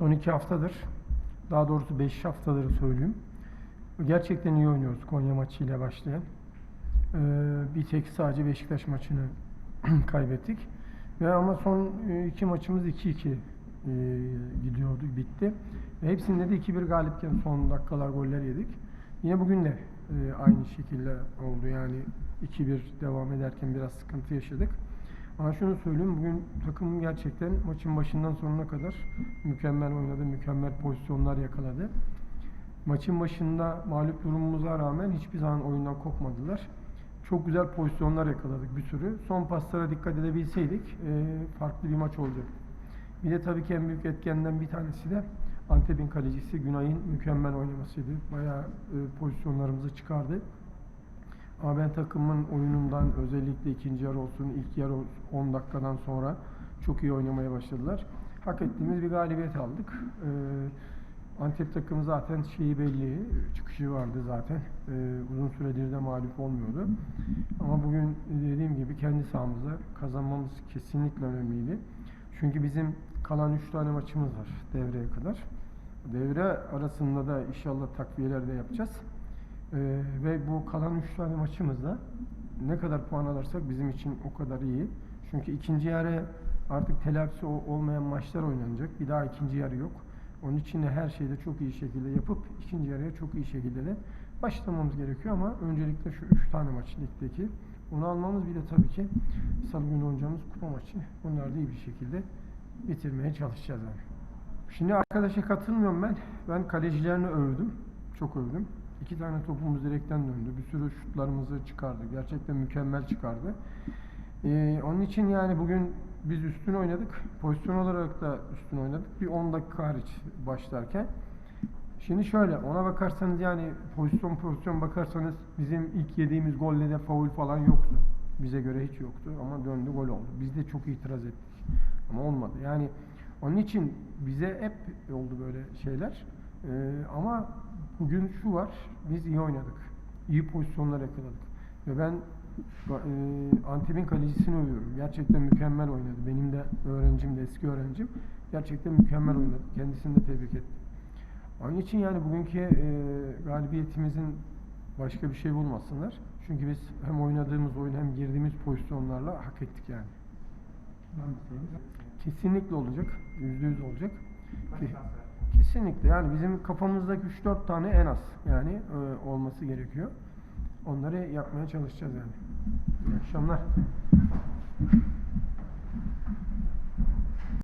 son iki haftadır, daha doğrusu beş haftadır söyleyeyim. Gerçekten iyi oynuyoruz Konya maçıyla başlayan. Ee, bir tek sadece Beşiktaş maçını kaybettik. Ve ama son e, iki maçımız 2-2 e, gidiyordu, bitti. Ve hepsinde de 2-1 galipken son dakikalar goller yedik. Yine bugün de e, aynı şekilde oldu. Yani 2-1 devam ederken biraz sıkıntı yaşadık. Ama şunu söyleyeyim, bugün takım gerçekten maçın başından sonuna kadar mükemmel oynadı, mükemmel pozisyonlar yakaladı. Maçın başında mağlup durumumuza rağmen hiçbir zaman oyundan kopmadılar. Çok güzel pozisyonlar yakaladık bir sürü. Son paslara dikkat edebilseydik e, farklı bir maç olacak. Bir de tabii ki en büyük etkenden bir tanesi de Antep'in kalecisi Günay'ın mükemmel oynamasıydı. Bayağı e, pozisyonlarımızı çıkardı. Ama ben takımın oyunundan özellikle ikinci yarı olsun, ilk yarı 10 dakikadan sonra çok iyi oynamaya başladılar. Hak ettiğimiz bir galibiyet aldık. Ee, Antep takımı zaten şeyi belli, çıkışı vardı zaten. Ee, uzun süredir de mağlup olmuyordu. Ama bugün dediğim gibi kendi sahamızda kazanmamız kesinlikle önemliydi. Çünkü bizim kalan 3 tane maçımız var devreye kadar. Devre arasında da inşallah takviyeler de yapacağız. Ee, ve bu kalan 3 tane maçımızda ne kadar puan alırsak bizim için o kadar iyi. Çünkü ikinci yarı artık telafisi ol- olmayan maçlar oynanacak. Bir daha ikinci yarı yok. Onun için de her şeyde çok iyi şekilde yapıp ikinci yarıya çok iyi şekilde de başlamamız gerekiyor ama öncelikle şu 3 tane maç ligdeki onu almamız bir de tabii ki salı günü oynayacağımız kupa maçı. Bunları da iyi bir şekilde bitirmeye çalışacağız yani. Şimdi arkadaşa katılmıyorum ben. Ben kalecilerini övdüm. Çok övdüm. İki tane topumuz direkten döndü. Bir sürü şutlarımızı çıkardı. Gerçekten mükemmel çıkardı. Ee, onun için yani bugün biz üstün oynadık. Pozisyon olarak da üstün oynadık. Bir 10 dakika hariç başlarken. Şimdi şöyle ona bakarsanız yani pozisyon pozisyon bakarsanız bizim ilk yediğimiz golle de faul falan yoktu. Bize göre hiç yoktu ama döndü gol oldu. Biz de çok itiraz ettik. Ama olmadı. Yani onun için bize hep oldu böyle şeyler. Ee, ama bugün şu var. Biz iyi oynadık. İyi pozisyonlar yakaladık. Ve ben e, Antep'in kalecisini övüyorum. Gerçekten mükemmel oynadı. Benim de öğrencim de eski öğrencim. Gerçekten mükemmel oynadı. Kendisini de tebrik ettim. Onun için yani bugünkü e, galibiyetimizin başka bir şey bulmasınlar. Çünkü biz hem oynadığımız oyun hem girdiğimiz pozisyonlarla hak ettik yani. Kesinlikle olacak. Yüzde yüz olacak. Ki- Kesinlikle. Yani bizim kafamızdaki 3-4 tane en az yani e, olması gerekiyor. Onları yapmaya çalışacağız yani. İyi akşamlar.